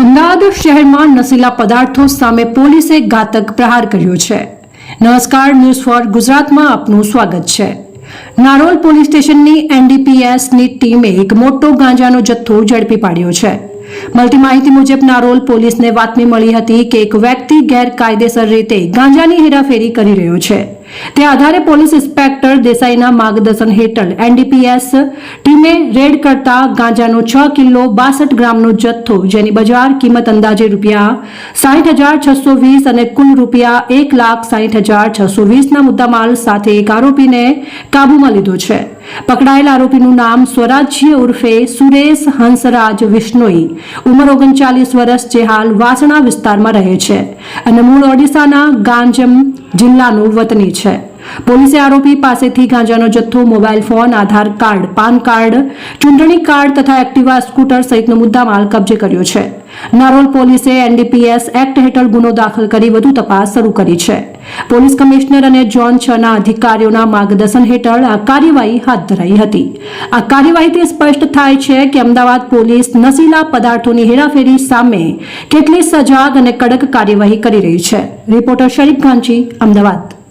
અમદાવાદ શહેરમાં નશીલા પદાર્થો સામે પોલીસે ઘાતક પ્રહાર કર્યો છે. નમસ્કાર, ન્યૂઝ ફોર ગુજરાતમાં આપનું સ્વાગત છે. નારોલ પોલીસ સ્ટેશનની એનડીપીએસની ટીમે એક મોટો ગાંજાનો જથ્થો ઝડપી પાડ્યો છે. મળતી માહિતી મુજબ નારોલ પોલીસને બાતમી મળી હતી કે એક વ્યક્તિ ગેરકાયદેસર રીતે ગાંજાની હેરાફેરી કરી રહ્યો છે. તે આધારે પોલીસ ઇન્સ્પેક્ટર દેસાઈના માર્ગદર્શન હેઠળ એનડીપીએસ ટીમે રેડ કરતા ગાંજાનો છ કિલો બાસઠ ગ્રામનો જથ્થો, જેની બજાર કિંમત અંદાજે રૂપિયા સાઠ હજાર છસો વીસ અને કુલ રૂપિયા એક લાખ સાઠ હજાર છસો વીસના મુદ્દામાલ સાથે એક આરોપીને કાબૂમાં લીધો છે. પકડાયેલ આરોપીનું નામ સ્વરાજ્ય ઉર્ફે સુરેશ હંસરાજ વિશ્નોઈ ઉંમર ઓગણચાલીસ વર્ષ જે હાલ વાસણા વિસ્તારમાં રહે છે અને મૂળ ઓડિશાના ગાંજમ જિલ્લાનું વતની છે. પોલીસે આરોપી પાસેથી ગાંજાનો જથ્થો, mobile phone, Aadhaar card, PAN card, ચૂંટણી કાર્ડ તથા એક્ટિવા સ્કૂટર સહિતનો મુદ્દામાલ કબજે કર્યો છે. નારોલ પોલીસે એનડીપીએસ એક્ટ હેઠળ ગુનો દાખલ કરી વધુ તપાસ શરૂ કરી છે. પોલીસ કમિશનર અને જોન છ ના અધિકારીઓના માર્ગદર્શન હેઠળ આ કાર્યવાહી હાથ ધરાઈ હતી. આ કાર્યવાહીથી સ્પષ્ટ થાય છે કે અમદાવાદ પોલીસ નશીલા પદાર્થોની હેરાફેરી સામે કેટલી સજાગ અને કડક કાર્યવાહી કરી રહી છે. રિપોર્ટર શરીફ ગાંચી, અમદાવાદ.